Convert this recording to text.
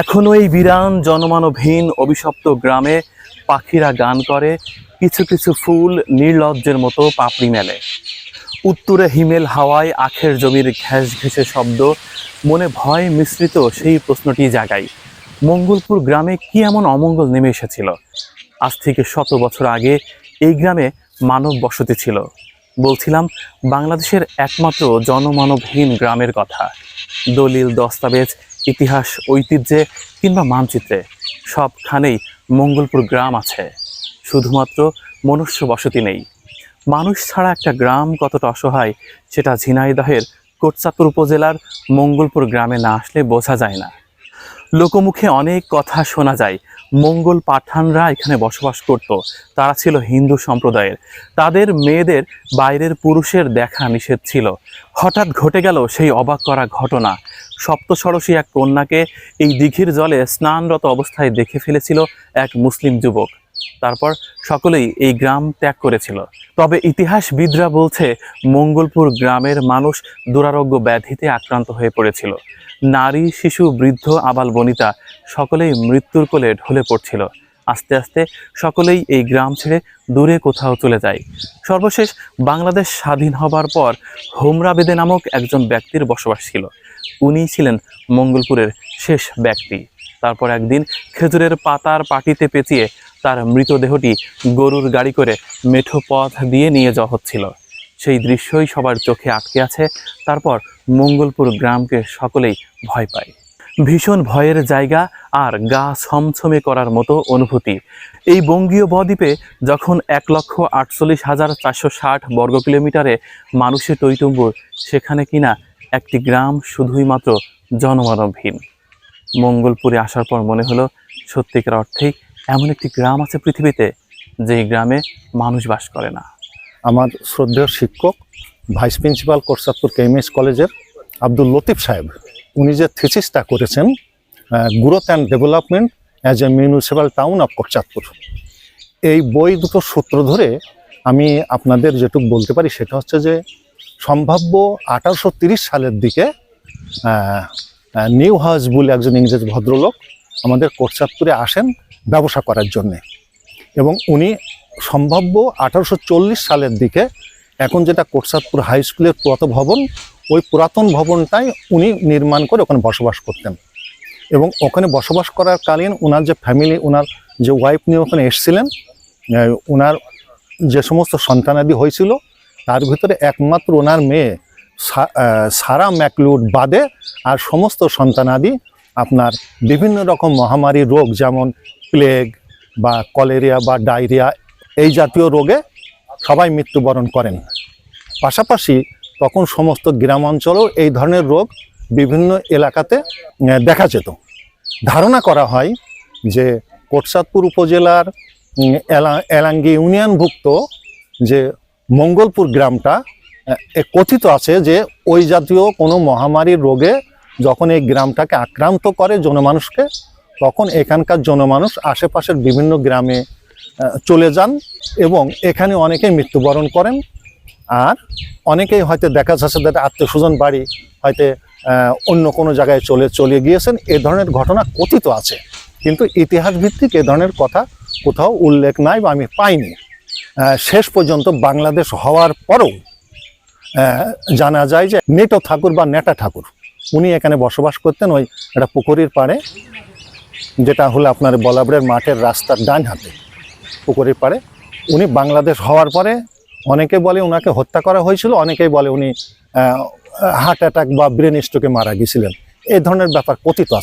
এখনও এই বিরান জনমানবহীন অভিশপ্ত গ্রামে পাখিরা গান করে, কিছু কিছু ফুল নির্লজ্জের মতো পাপড়ি মেলে। উত্তরে হিমেল হাওয়ায় আখের জমির ঘ্যাস ঘেঁষে শব্দ, মনে ভয় মিশ্রিত সেই প্রশ্নটি জাগায় মঙ্গলপুর গ্রামে কি এমন অমঙ্গল নেমে এসেছিল? আজ থেকে শত বছর আগে এই গ্রামে মানব বসতি ছিল। বলছিলাম, বাংলাদেশের একমাত্র জনমানবহীন গ্রামের কথা। দলিল, দস্তাবেজ ইতিহাস, ঐতিহ্যে কিংবা মানচিত্রে সবখানেই মঙ্গলপুর গ্রাম আছে। শুধুমাত্র মনুষ্য বসতি নেই। মানুষ ছাড়া একটা গ্রাম কতটা অসহায়, সেটা ঝিনাইদহের কোটচাঁদপুর উপজেলার মঙ্গলপুর গ্রামে না আসলে বোঝা যায় না। লোকমুখে অনেক কথা শোনা যায়, মঙ্গল পাঠানরা এখানে বসবাস করত, তারা ছিল হিন্দু সম্প্রদায়ের। তাদের মেয়েদের বাইরের পুরুষের দেখা নিষেধ ছিল। হঠাৎ ঘটে গেল সেই অবাক করা ঘটনা। সপ্তষড়শী এক কন্যাকে এই দিঘির জলে স্নানরত অবস্থায় দেখে ফেলেছিল এক মুসলিম যুবক। তারপর সকলেই এই গ্রাম ত্যাগ করেছিল। তবে ইতিহাসবিদরা বলছে, মঙ্গলপুর গ্রামের মানুষ দুরারোগ্য ব্যাধিতে আক্রান্ত হয়ে পড়েছিল। নারী, শিশু, বৃদ্ধ, আবাল বনিতা সকলেই মৃত্যুর কোলে ঢলে পড়ছিল। আস্তে আস্তে সকলেই এই গ্রাম ছেড়ে দূরে কোথাও চলে যায়। সর্বশেষ বাংলাদেশ স্বাধীন হবার পর হোমরা বেদে নামক একজন ব্যক্তির বসবাস ছিল। উনিই ছিলেন মঙ্গলপুরের শেষ ব্যক্তি। তারপর একদিন খেজুরের পাতার পাটিতে পেঁচিয়ে তার মৃতদেহটি গরুর গাড়ি করে মেঠো পথ দিয়ে নিয়ে যাওয়া হচ্ছিল। সেই দৃশ্যই সবার চোখে আটকে আছে। তারপর মঙ্গলপুর গ্রামকে সকলেই ভয় পায়। ভীষণ ভয়ের জায়গা আর গা ছমছমে করার মতো অনুভূতি। এই বঙ্গীয় বদ্বীপে যখন এক লক্ষ আটচল্লিশ হাজার চারশো ষাট বর্গ কিলোমিটারে মানুষের টৈটুম্বুর সেখানে কিনা একটি গ্রাম শুধুই মাত্র জনমানবহীন। মঙ্গলপুরে আসার পর মনে হলো, সত্যিকার অর্থেই এমন একটি গ্রাম আছে পৃথিবীতে যে গ্রামে মানুষ বাস করে না। আমার শ্রদ্ধেয় শিক্ষক, ভাইস প্রিন্সিপাল কোরসাদপুর কেএমএস কলেজের আব্দুল লতিফ সাহেব। উনি যে থিসিসটা করেছেন growth and development as a municipal town of Korchandpur এই বই দুটো সূত্র ধরে আমি আপনাদের যেটুকু বলতে পারি সেটা হচ্ছে যে, সম্ভাব্য আঠারোশো সালের দিকে নিউ হাউস বলে একজন ইংরেজ ভদ্রলোক আমাদের কোরচাঁদপুরে আসেন ব্যবসা করার জন্যে। এবং উনি সম্ভাব্য আঠারোশো চল্লিশ সালের দিকে এখন যেটা কোটসাদপুর হাই স্কুলের পুরাতন ভবন, ওই পুরাতন ভবনটাই উনি নির্মাণ করে ওখানে বসবাস করতেন। এবং ওখানে বসবাস করার কালীন ওনার যে ফ্যামিলি ওনার যে ওয়াইফ নিয়ে ওখানে এসছিলেন ওনার যে সমস্ত সন্তানাদি হয়েছিল, তার ভিতরে একমাত্র ওনার মেয়ে সারা ম্যাকলুড বাদে আর সমস্ত সন্তানাদি আপনার বিভিন্ন রকম মহামারী রোগ যেমন প্লেগ বা কলেরিয়া বা ডায়রিয়া এই জাতীয় রোগে সবাই মৃত্যুবরণ করেন। পাশাপাশি তখন সমস্ত গ্রামাঞ্চলেও এই ধরনের রোগ বিভিন্ন এলাকাতে দেখা যেত। ধারণা করা হয় যে কোটসাদপুর উপজেলার এলা- এলাঙ্গি ইউনিয়নভুক্ত যে মঙ্গলপুর গ্রামটা কথিত আছে যে ওই জাতীয় কোনো মহামারীর রোগে যখন এই গ্রামটাকে আক্রান্ত করে জনমানুষকে, তখন এখানকার জনমানুষ আশেপাশের বিভিন্ন গ্রামে চলে যান এবং এখানে অনেকেই মৃত্যুবরণ করেন। আর অনেকেই হয়তো দেখা যাচ্ছে তাদের আত্মীয় স্বজন বাড়ি হয়তো অন্য কোনো জায়গায় চলে চলে গিয়েছেন। এ ধরনের ঘটনা কথিত আছে। কিন্তু ইতিহাস ভিত্তিক এ ধরনের কথা কোথাও উল্লেখ নাই বা আমি পাইনি। শেষ পর্যন্ত বাংলাদেশ হওয়ার পরেও জানা যায় যে নেটো ঠাকুর বা নেটা ঠাকুর, উনি এখানে বসবাস করতেন ওই একটা পুকুরির পাড়ে, যেটা হলো আপনার বলাবরের মাঠের রাস্তার ডান হাতে পুকুরের পাড়ে। উনি বাংলাদেশ হওয়ার পরে অনেকে বলে ওনাকে হত্যা করা হয়েছিল, অনেকেই বলে উনি হার্ট অ্যাটাক বা ব্রেন স্ট্রোকে মারা গিয়েছিলেন এই ধরনের ব্যাপার কথিত আছে।